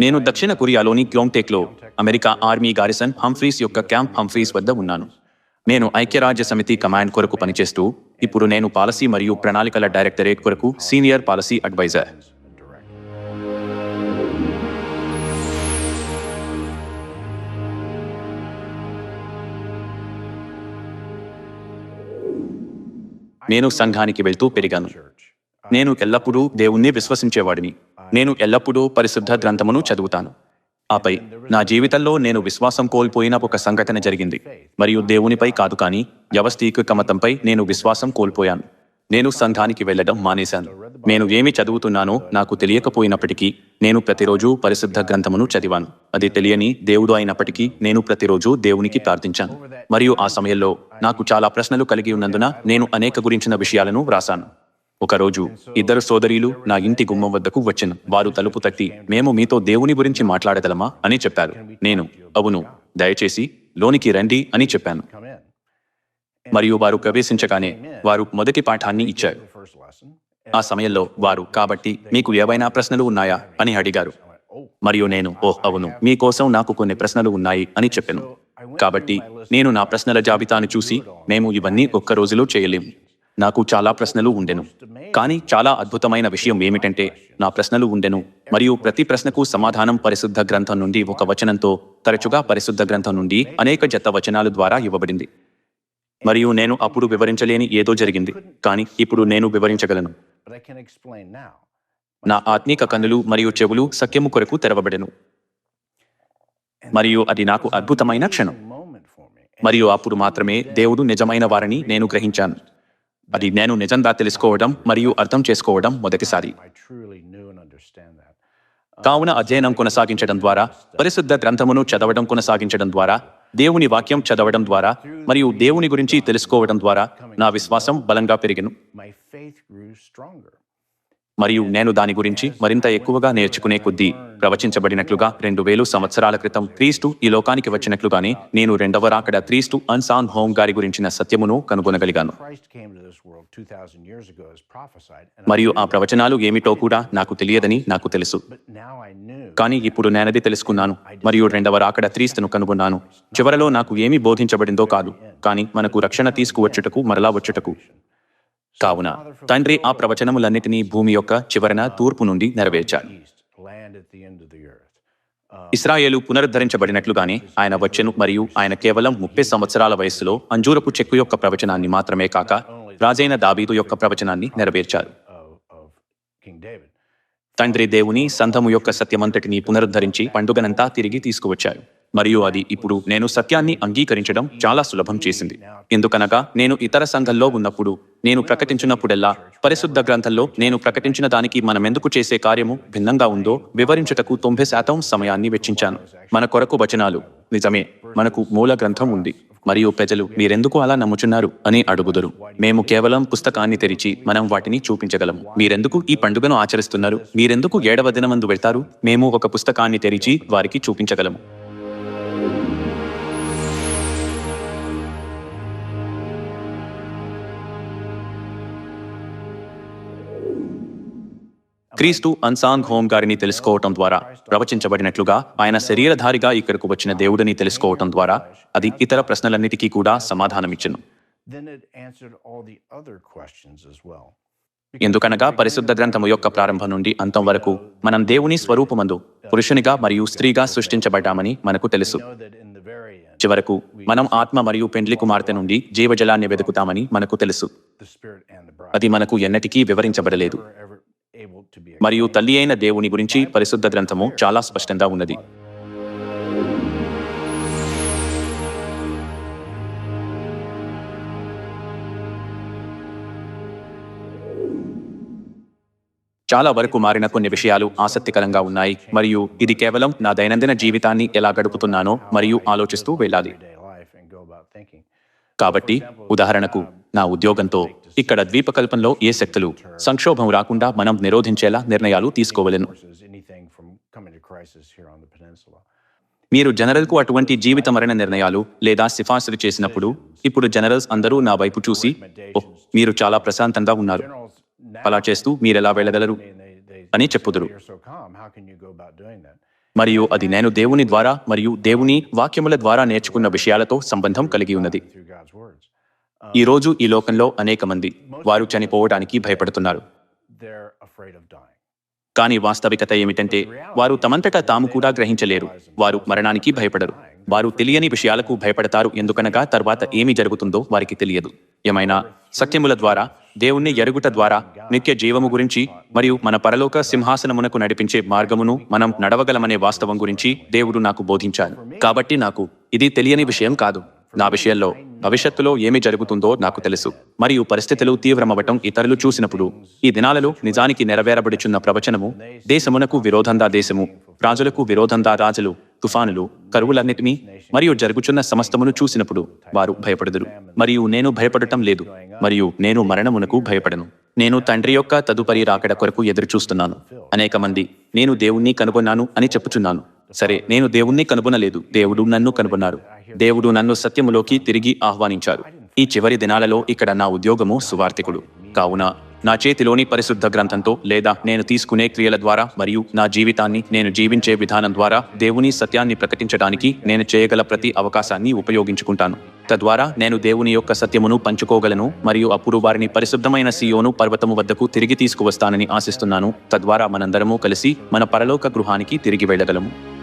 నేను దక్షిణ కొరియాలోని క్యోంగ్టేక్లో అమెరికా ఆర్మీ గారిసన్ హంఫ్రీస్ యొక్క క్యాంప్ హంఫ్రీస్ వద్ద ఉన్నాను. నేను ఐక్యరాజ్య సమితి కమాండ్ కొరకు పనిచేస్తూ ఇప్పుడు నేను పాలసీ మరియు ప్రణాళికల డైరెక్టరేట్ కొరకు సీనియర్ పాలసీ అడ్వైజర్. నేను సంఘానికి వెళ్తూ పెరిగాను. నేను ఎల్లప్పుడూ దేవుణ్ణి విశ్వసించేవాడిని. నేను ఎల్లప్పుడూ పరిశుద్ధ గ్రంథమును చదువుతాను. ఆపై నా జీవితంలో నేను విశ్వాసం కోల్పోయిన ఒక సంఘటన జరిగింది. మరియు దేవునిపై కాదు కానీ వ్యవస్థీకృత మతంపై నేను విశ్వాసం కోల్పోయాను. నేను సంఘానికి వెళ్ళడం మానేశాను. నేను ఏమి చదువుతున్నానో నాకు తెలియకపోయినప్పటికీ నేను ప్రతిరోజు పరిశుద్ధ గ్రంథమును చదివాను. అది తెలియని దేవుడు అయినప్పటికీ నేను ప్రతిరోజు దేవునికి ప్రార్థించాను. మరియు ఆ సమయంలో నాకు చాలా ప్రశ్నలు కలిగి ఉన్నందున నేను అనేక గురించిన విషయాలను వ్రాసాను ఒకరోజు ఇద్దరు సోదరీలు నా ఇంటి గుమ్మం వద్దకు వచ్చిన. వారు తలుపు తట్టి మేము మీతో దేవుని గురించి మాట్లాడగలమా? అని చెప్పారు. నేను అవును దయచేసి లోనికి రండి అని చెప్పాను. మరియు వారు ప్రవేశించగానే వారు మొదటి పాఠాన్ని ఇచ్చారు. ఆ సమయంలో వారు కాబట్టి మీకు ఏవైనా ప్రశ్నలు ఉన్నాయా? అని అడిగారు. మరియు నేను ఓహ్ అవును మీకోసం నాకు కొన్ని ప్రశ్నలు ఉన్నాయి అని చెప్పాను. కాబట్టి నేను నా ప్రశ్నల జాబితాను చూసి మేము ఇవన్నీ ఒక్క రోజులో చేయలేము. నాకు చాలా ప్రశ్నలు ఉండెను. కానీ చాలా అద్భుతమైన విషయం ఏమిటంటే నా ప్రశ్నలు ఉండెను. మరియు ప్రతి ప్రశ్నకు సమాధానం పరిశుద్ధ గ్రంథం నుండి ఒక వచనంతో తరచుగా పరిశుద్ధ గ్రంథం నుండి అనేక జత వచనాలు ద్వారా ఇవ్వబడింది. మరియు నేను అప్పుడు వివరించలేని ఏదో జరిగింది. కానీ ఇప్పుడు నేను వివరించగలను. నా ఆత్మీక కన్నులు మరియు చెవులు సత్యము కొరకు తెరవబడెను. మరియు అది నాకు అద్భుతమైన క్షణం. మరియు అప్పుడు మాత్రమే దేవుడు నిజమైన వారని నేను గ్రహించాను. అది నేను నిజంగా తెలుసుకోవడం మరియు అర్థం చేసుకోవడం మొదటిసారి. కావున అధ్యయనం కొనసాగించడం ద్వారా పరిశుద్ధ గ్రంథమును చదవడం కొనసాగించడం ద్వారా దేవుని వాక్యం చదవడం ద్వారా మరియు దేవుని గురించి తెలుసుకోవడం ద్వారా నా విశ్వాసం బలంగా పెరిగెను. మరియు నేను దాని గురించి మరింత ఎక్కువగా నేర్చుకునే కొద్దీ ప్రవచించబడినట్లుగా రెండు వేలు సంవత్సరాల క్రితం క్రీస్తు ఈ లోకానికి వచ్చినట్లుగానే నేను రెండవ రాకడ క్రీస్తు అన్సాన్ హోమ్ గారి గురించిన సత్యమును కనుగొనగలిగాను. Christ came to this world 2,000 years ago as prophesied. And మరియు ఆ ప్రవచనాలు ఏమిటో కూడా నాకు తెలియదని నాకు తెలుసు. కానీ ఇప్పుడు నేనది తెలుసుకున్నాను. మరియు రెండవ రాకడ క్రీస్తును కనుగొన్నాను. చివరలో నాకు ఏమి బోధించబడిందో కాదు. కానీ మనకు రక్షణ తీసుకువచ్చుటకు మరలా వచ్చుటకు. కావున తండ్రి ఆ ప్రవచనములన్నిటినీ భూమి యొక్క చివరన తూర్పు నుండి నెరవేర్చాడు. ఇస్రాయేలు పునరుద్ధరించబడినట్లుగానే ఆయన వచ్చెను మరియు ఆయన కేవలం ముప్పై సంవత్సరాల వయస్సులో అంజూరపు చెక్కు యొక్క ప్రవచనాన్ని మాత్రమే కాక రాజైన దాబీదు యొక్క ప్రవచనాన్ని నెరవేర్చారు. తండ్రి దేవుని సంధము యొక్క సత్యమంతటిని పునరుద్ధరించి పండుగనంతా తిరిగి తీసుకువచ్చారు. మరియు అది ఇప్పుడు నేను సత్యాన్ని అంగీకరించడం చాలా సులభం చేసింది. ఎందుకనగా నేను ఇతర సంఘంలో ఉన్నప్పుడు నేను ప్రకటించినప్పుడెల్లా పరిశుద్ధ గ్రంథంలో నేను ప్రకటించిన దానికి మనమెందుకు చేసే కార్యము భిన్నంగా ఉందో వివరించుటకు తొంభై శాతం సమయాన్ని వెచ్చించాను. మన కొరకు వచనాలు. నిజమే మనకు మూల గ్రంథం ఉంది. మరియు ప్రజలు మీరెందుకు అలా నమ్ముచున్నారు? అని అడుగుదురు. మేము కేవలం పుస్తకాన్ని తెరిచి మనం వాటిని చూపించగలము. మీరెందుకు ఈ పండుగను ఆచరిస్తున్నారు? మీరెందుకు ఏడవ దినమందు వెళ్తారు? మేము ఒక పుస్తకాన్ని తెరిచి వారికి చూపించగలము. క్రీస్తు అన్సాంగ్ హోమ్ గారిని తెలుసుకోవటం ద్వారా ప్రవచించబడినట్లుగా ఆయన శరీరధారిగా ఇక్కడకు వచ్చిన దేవుడిని తెలుసుకోవటం ద్వారా అది ఇతర ప్రశ్నలన్నిటికీ కూడా సమాధానమిచ్చును. ఎందుకనగా పరిశుద్ధ గ్రంథము యొక్క ప్రారంభం నుండి అంతం వరకు మనం దేవుని స్వరూపమందు పురుషునిగా మరియు స్త్రీగా సృష్టించబడ్డామని మనకు తెలుసు. చివరకు మనం ఆత్మ మరియు పెండ్లి కుమార్తె నుండి జీవజలాన్ని వెతుకుతామని మనకు తెలుసు. అది మనకు ఎన్నటికీ వివరించబడలేదు. మరియు తల్లి అయిన దేవుని గురించి పరిశుద్ధ గ్రంథము చాలా స్పష్టంగా ఉన్నది. చాలా వరకు మారిన కొన్ని విషయాలు ఆసక్తికరంగా ఉన్నాయి. మరియు ఇది కేవలం నా దైనందిన జీవితాన్ని ఎలా గడుపుతున్నానో మరియు ఆలోచిస్తూ వెళ్ళాలి. కాబట్టి ఉదాహరణకు నా ఉద్యోగంతో ఇక్కడ ద్వీపకల్పంలో ఏ శక్తులు సంక్షోభం రాకుండా మనం నిరోధించేలా నిర్ణయాలు తీసుకోవలేను. మీరు జనరల్కు అటువంటి జీవిత మరణ నిర్ణయాలు లేదా సిఫార్సులు చేసినప్పుడు ఇప్పుడు జనరల్స్ అందరూ నా వైపు చూసి ఓహ్ మీరు చాలా ప్రశాంతంగా ఉన్నారు. అలా చేస్తూ మీరెలా వెళ్ళగలరు? అని చెప్పుదురు. మరియు అది నేను దేవుని ద్వారా మరియు దేవుని వాక్యముల ద్వారా నేర్చుకున్న విషయాలతో సంబంధం కలిగి ఉన్నది. ఈరోజు ఈ రోజు ఈ లోకంలో అనేక మంది వారు చనిపోవడానికి భయపడుతున్నారు. కానీ వాస్తవికత ఏమిటంటే వారు తమంతటా తాము కూడా గ్రహించలేరు. వారు మరణానికి భయపడరు. వారు తెలియని విషయాలకు భయపడతారు. ఎందుకనగా తర్వాత ఏమి జరుగుతుందో వారికి తెలియదు. ఏమైనా సత్యముల ద్వారా దేవుణ్ణి ఎరుగుట ద్వారా నిత్య జీవము గురించి మరియు మన పరలోక సింహాసనమునకు నడిపించే మార్గమును మనం నడవగలమనే వాస్తవం గురించి దేవుడు నాకు బోధించారు కాబట్టి నాకు ఇది తెలియని విషయం కాదు. నా విషయంలో భవిష్యత్తులో ఏమి జరుగుతుందో నాకు తెలుసు. మరియు పరిస్థితులు తీవ్రమవటం ఇతరులు చూసినప్పుడు ఈ దినాలలో నిజానికి నెరవేరబడుచున్న ప్రవచనము దేశమునకు విరోధంగా దేశము రాజులకు విరోధందా రాజులు తుఫానులు కరువులన్నిటినీ మరియు జరుగుచున్న సమస్తమును చూసినప్పుడు వారు భయపడదురు. మరియు నేను భయపడటం లేదు మరియు నేను మరణమునకు భయపడను. నేను తండ్రి యొక్క తదుపరి రాకడ కొరకు ఎదురు చూస్తున్నాను అనేక మంది నేను దేవుణ్ణి కనుగొన్నాను అని చెప్పుచున్నాను. సరే నేను దేవుణ్ణి కనుగొనలేదు దేవుడు నన్ను కనుగొన్నారు. దేవుడు నన్ను సత్యములోకి తిరిగి ఆహ్వానించారు ఈ చివరి దినాలలో ఇక్కడ నా ఉద్యోగము సువార్తికుడు కావున నా చేతిలోని పరిశుద్ధ గ్రంథంతో లేదా నేను తీసుకునే క్రియల ద్వారా మరియు నా జీవితాన్ని నేను జీవించే విధానం ద్వారా దేవుని సత్యాన్ని ప్రకటించడానికి నేను చేయగల ప్రతి అవకాశాన్ని ఉపయోగించుకుంటాను. తద్వారా నేను దేవుని యొక్క సత్యమును పంచుకోగలను మరియు అప్పుడు వారిని పరిశుద్ధమైన సియోను పర్వతము వద్దకు తిరిగి తీసుకువస్తానని ఆశిస్తున్నాను. తద్వారా మనందరము కలిసి మన పరలోక గృహానికి తిరిగి వెళ్ళగలము.